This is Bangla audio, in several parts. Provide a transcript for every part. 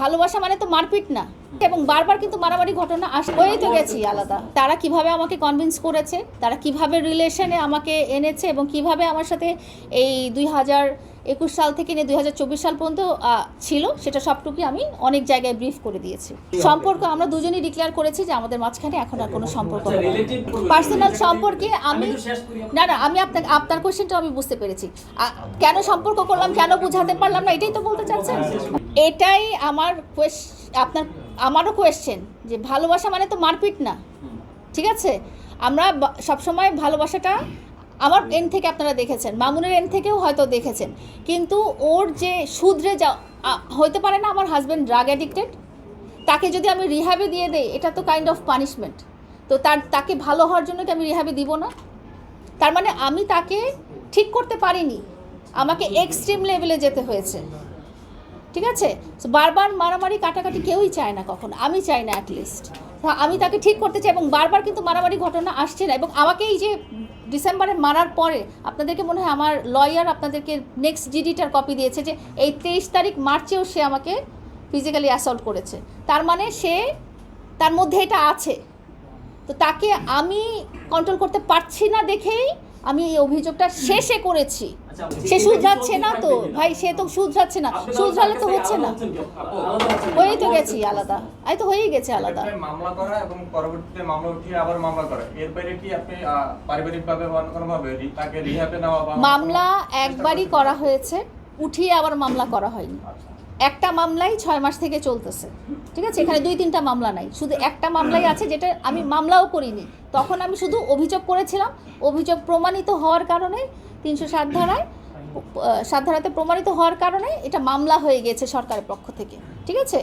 ভালোবাসা মানে তো মারপিট না। এবং বারবার কিন্তু মারামারি ঘটনা আস হয়েই তো গেছি আলাদা। তারা কীভাবে আমাকে কনভিন্স করেছে? তারা কীভাবে রিলেশনে আমাকে এনেছে? এবং কীভাবে আমার সাথে এই দুই হাজার একুশ সাল থেকে নিয়ে দুই হাজার চব্বিশ সাল পর্যন্ত ছিল, সেটা সবটুকুই আমি অনেক জায়গায় ব্রিফ করে দিয়েছি। সম্পর্ক আমরা দুজনেই ডিক্লেয়ার করেছি যে আমাদের মাঝখানে এখন আর কোনো সম্পর্ক পার্সোনাল সম্পর্কে আমি। না না, আমি আপনাকে আপনার কোয়েশ্চেনটা আমি বুঝতে পেরেছি। কেন সম্পর্ক করলাম, কেন বুঝাতে পারলাম না, এটাই তো বলতে চাচ্ছেন? এটাই আমার কোয়েশ- আপনার, আমারও কোয়েশ্চেন যে ভালোবাসা মানে তো মারপিট না। ঠিক আছে? আমরা সবসময় ভালোবাসাটা আমার এন থেকে আপনারা দেখেছেন, মামুনের এন থেকেও হয়তো দেখেছেন। কিন্তু ওর যে শুধরে যা হইতে পারে না আমার হাজব্যান্ড ড্রাগ অ্যাডিক্টেড তাকে যদি আমি রিহাবে দিয়ে দেই, এটা তো কাইন্ড অফ পানিশমেন্ট তো তার, তাকে ভালো হওয়ার জন্য কি আমি রিহাবে দিব না? তার মানে আমি তাকে ঠিক করতে পারিনি। আমাকে এক্সট্রিম লেভেলে যেতে হয়েছে। ঠিক আছে? বারবার মারামারি কাটাকাটি কেউই চায় না কখনো। আমি চাই না অ্যাটলিস্ট আমি তাকে ঠিক করতে চাই এবং বারবার কিন্তু মারামারি ঘটনা আসছে না এবং আমাকে এই যে ডিসেম্বরে মারার পরে আপনাদেরকে মনে হয় আমার লয়ার আপনাদেরকে নেক্সট জিডিটার কপি দিয়েছে যে এই তেইশ তারিখ মার্চেও সে আমাকে ফিজিক্যালি অ্যাসল্ট করেছে। তার মানে সে তার মধ্যে এটা আছে। তো তাকে আমি কন্ট্রোল করতে পারছি না দেখেই আমি এই অভিযোগটা শেষে করেছি। সে শুধরাচ্ছে না তো? ভাই সে তো শুধরাচ্ছে না। শুধরালে তো হচ্ছে না। হয়েই তো গেছি আলাদা। এই তো হয়েই গেছে আলাদা। মামলা করা এবং পরবর্তীতে মামলা উঠিয়ে আবার মামলা করা। এর বাইরে কি আপনি পারিবারিক ভাবে বা অন্য কোনো ভাবে তাকে রিহাবে নেওয়া বা মামলা একবারই করা হয়েছে। উঠিয়ে আবার মামলা করা হয়নি। আচ্ছা। একটা মামলাই ছয় মাস থেকে চলতেছে। ঠিক আছে? এখানে দুই তিনটা মামলা নাই। শুধু একটা মামলাই আছে যেটা আমি মামলাও করিনি। তখন আমি শুধু অভিযোগ করেছিলাম। অভিযোগ প্রমাণিত হওয়ার কারণে তিনশো সাত ধারায় সাত ধারাতে প্রমাণিত হওয়ার কারণে এটা মামলা হয়ে গেছে সরকারের পক্ষ থেকে, ঠিক আছে?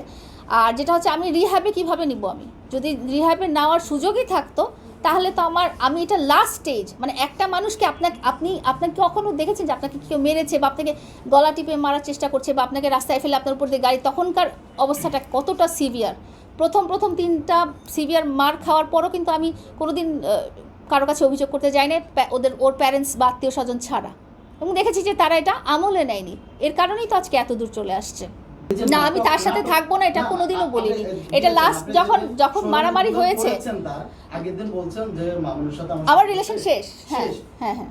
আর যেটা হচ্ছে আমি রিহ্যাবে কীভাবে নিব আমি? যদি রিহ্যাবে নেওয়ার সুযোগই থাকতো, তাহলে তো আমার, আমি এটা লাস্ট স্টেজ মানে একটা মানুষকে আপনাকে, আপনি, আপনাকে কখনো দেখেছেন যে আপনাকে কেউ মেরেছে বা আপনাকে গলা টিপে মারার চেষ্টা করছে বা আপনাকে রাস্তায় ফেলে আপনার উপর দিয়ে গাড়ি? তখনকার অবস্থাটা কতটা সিভিয়ার প্রথম প্রথম তিনটা সিভিয়ার মার খাওয়ার পরও কিন্তু আমি কোনোদিন কারও কাছে অভিযোগ করতে যাই না ওদের, ওর প্যারেন্টস বা আত্মীয় স্বজন ছাড়া। এবং দেখেছি যে তারা এটা আমলে নেয়নি। এর কারণেই তো আজকে এত দূর চলে আসছে। না, আমি তার সাথে থাকব না, এটা কোনোদিনও বলিনি। এটা লাস্ট যখন যখন মারামারি হয়েছে আমার রিলেশন শেষ। হ্যাঁ হ্যাঁ হ্যাঁ।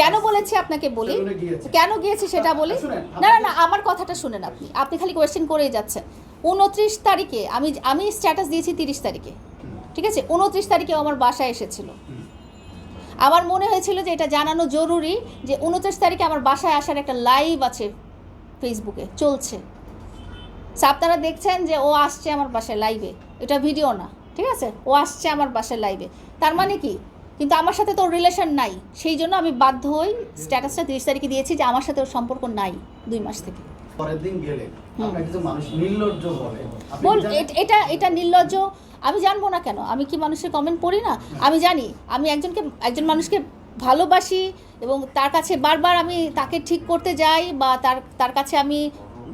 কেন বলেছি আপনাকে বলি? কেন গিয়েছি সেটা বলি? না না না, আমার কথাটা শুনেন আপনি। আপনি খালি কোয়েশ্চেন করেই যাচ্ছেন। উনত্রিশ তারিখে আমি আমি স্ট্যাটাস দিয়েছি তিরিশ তারিখে। ঠিক আছে? উনত্রিশ তারিখে আমার বাসায় এসেছিল। আমার মনে হয়েছিল যে এটা জানানো জরুরি যে উনত্রিশ তারিখে আমার বাসায় আসার একটা লাইভ আছে ফেসবুকে চলছে। আপনারা দেখছেন যে ও আসছে আমার বাসায় লাইভে এটা ভিডিও না, ঠিক আছে? ও আসছে আমার বাসায় লাইভে তার মানে কি? কিন্তু আমার সাথে তো রিলেশন নাই। সেই জন্য আমি বাধ্য হই স্ট্যাটাসটা তিরিশ তারিখে দিয়েছি যে আমার সাথে ওর সম্পর্ক নাই দুই মাস থেকে। পরের দিন গেলে আপনাকে মানুষ নির্লজ্জ বলে? এটা এটা নির্লজ্জ? আমি জানব না কেন? আমি কি মানুষের কমেন্ট পড়ি না? আমি জানি আমি একজনকে একজন মানুষকে ভালোবাসি এবং তার কাছে বারবার আমি তাকে ঠিক করতে যাই বা তার তার কাছে আমি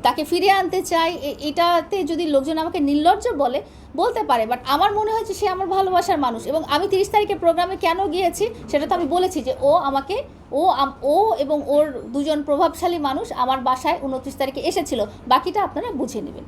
তাকে ফিরে আনতে চাই এটাতে যদি লোকজন আমাকে নির্লজ্জ বলে, বলতে পারে বাট আমার মনে হয়েছে সে আমার ভালোবাসার মানুষ, এবং আমি তিরিশ তারিখে প্রোগ্রামে কেন গিয়েছি সেটা তো আমি বলেছি যে ও আমাকে, ও ও এবং ওর দুজন প্রভাবশালী মানুষ আমার বাসায় উনত্রিশ তারিখে এসেছিল। বাকিটা আপনারা বুঝে নেবেন।